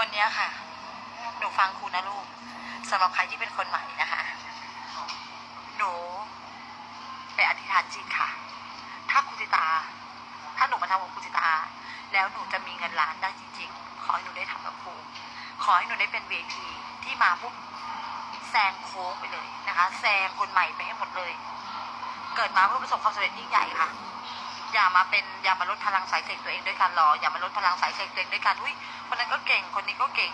วันนี้ค่ะ หนูฟังครูนะลูกสำหรับใครที่เป็นคนใหม่นะคะ หนูไปอธิษฐานจิตค่ะ ถ้าครูจิตา ถ้าหนูมาทำกับครูจิตา แล้วหนูจะมีเงินล้านได้จริง ๆ ขอให้หนูได้ทำกับครู ขอให้หนูได้เป็นเวทีที่มาปุ๊บแซงโค้งไปเลยนะคะ แซงคนใหม่ไปให้หมดเลย เกิดมาเพื่อประสบความสำเร็จยิ่งใหญ่ค่ะ อย่ามาเป็นอย่ามาลดพลังสายเสกตัวเองด้วยการรออย่ามาลดพลังสายเสกตัวเองด้วยการอุ้ยคนนั้นก็เก่งคนนี้ก็เก่ง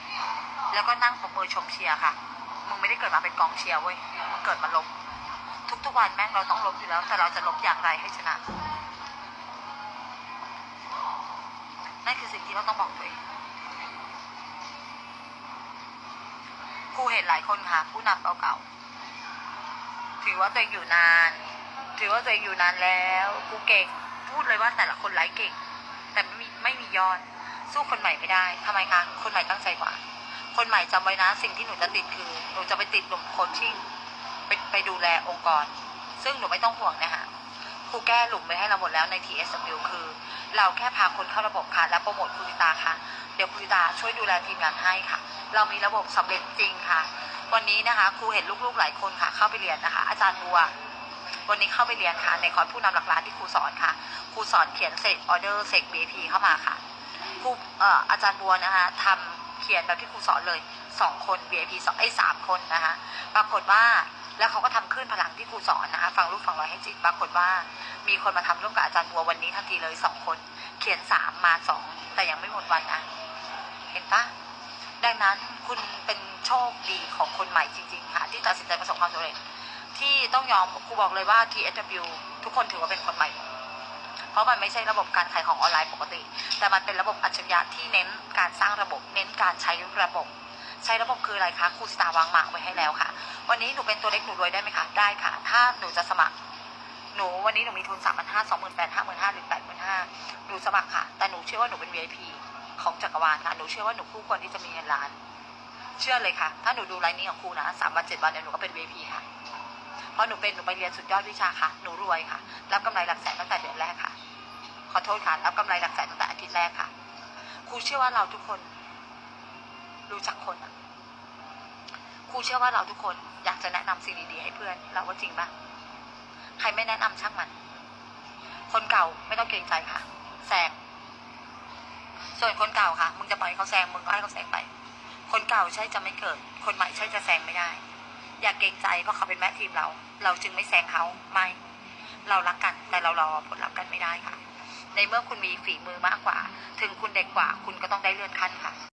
แล้วก็นั่งปรบมือชมเชียร์ค่ะมึงไม่ได้เกิดมาเป็นกองเชียร์เว้ยมึงเกิดมาลบทุกๆวันแม่งเราต้องลบอยู่แล้ว แต่เราจะลบอย่างไรให้ชนะนั่นคือสิ่งที่เราต้องบอกตัวเองครูเห็นหลายคนค่ะ ผู้นำเก่าๆถือว่าตัวเองอยู่นาน ถือว่าตัวเองอยู่นานแล้ว กูเก่ง พูดเลยว่าแต่ละคนไลฟ์เก่ง แต่ไม่มีไม่มียอด สู้คนใหม่ไม่ได้ทำไมคะคนใหม่ตั้งใจกว่า คนใหม่จำไว้นะ สิ่งที่หนูจะติดคือหนูจะไปติดหนุ่มโคชชิ่งไปไปดูแลองค์กร ซึ่งหนูไม่ต้องห่วงนะคะครูแก้หลุมไว้ให้เราหมดแล้วใน TSW คือ เราแค่พาคนเข้าระบบค่ะ และโปรโมทคุณตาค่ะ เดี๋ยวคุณตาช่วยดูแลทีมงานให้ค่ะ เรามีระบบสำเร็จจริงค่ะ วันนี้นะคะครูเห็นลูกๆหลายคนค่ะ เข้าไปเรียนนะคะ อาจารย์บัว วันนี้เข้าไปเรียนค่ะ ในคอร์สผู้นำหลักล้านที่ครูสอนค่ะ ครูสอนเขียนเสกออเดอร์เสก VIP เข้ามาค่ะครูเอ่ออาจารย์บัวนะคะทำเขียนแบบที่ครูสอนเลยสองคน VIP สองไอ้สามคนนะคะ ปรากฏว่าแล้วเขาก็ทำขึ้นพลังที่ครูสอนนะคะ ฟังลูกฟังร้อยให้จิต ปรากฏว่า มีคนมาทำร่วมกับอาจารย์บัววันนี้ทันทีเลยสองคน เขียนสามมาสองแต่ยังไม่หมดวันนะเห็นปะดังนั้นคุณเป็นโชคดีของคนใหม่จริง ๆ ค่ะ ที่ตัดสินใจประสบความสำเร็จ ที่ต้องยอมครูบอกเลยว่า TSW ทุกคนถือว่าเป็นคนใหม่ เพราะมันไม่ใช่ระบบการขายของออนไลน์ปกติ แต่มันเป็นระบบอัจฉริยะที่เน้นการสร้างระบบ เน้นการใช้ระบบ ใช้ระบบคืออะไรคะครูสตาร์วางหมากไว้ให้แล้วค่ะ วันนี้หนูเป็นตัวเล็กหนูรวยได้ไหมคะได้ค่ะ ถ้าหนูจะสมัครหนูวันนี้หนูมีทุนสามพันห้าสองหมื่นแปดห้าหมื่นห้าหรือแปดหมื่นห้าหนูสมัครค่ะ แต่หนูเชื่อว่าหนูเป็น VIP ของจักรวาลค่ะ หนูเชื่อว่าหนูคู่ควรที่จะมีเงินล้าน เชื่อเลยค่ะ ถ้าหนูดูไลน์นี้ของครูนะสามวันเจ็ดวันเดี๋ยวหนูก็เป็น VIP ค่ะ เพราะหนูเป็นหนูไปเรียนสุดยอดวิชาค่ะ หนูรวยค่ะ รับกำไรหลักแสนตั้งแต่เดือนแรกค่ะ ขอโทษค่ะ รับกำไรหลักแสนตั้งแต่อาทิตย์แรกค่ะ ครูเชื่อว่าเราทุกคน รู้จักคนอะครูเชื่อว่าเราทุกคนอยากจะแนะนำสิ่งดีๆให้เพื่อน เราว่าจริงปะใครไม่แนะนำช่างมัน คนเก่าไม่ต้องเกรงใจค่ะแซงส่วนคนเก่าค่ะ มึงจะปล่อยเขาแซงมึงก็ให้เขาแซงไป คนเก่าใช่จะไม่เกิด คนใหม่ใช่จะแซงไม่ได้ อย่าเกรงใจเพราะเขาเป็นแม่ทีมเรา เราจึงไม่แซงเขาไม่ เรารักกันแต่เรารอผลลัพธ์กันไม่ได้ค่ะ ในเมื่อคุณมีฝีมือมากกว่า ถึงคุณเด็กกว่า คุณก็ต้องได้เลื่อนขั้นค่ะ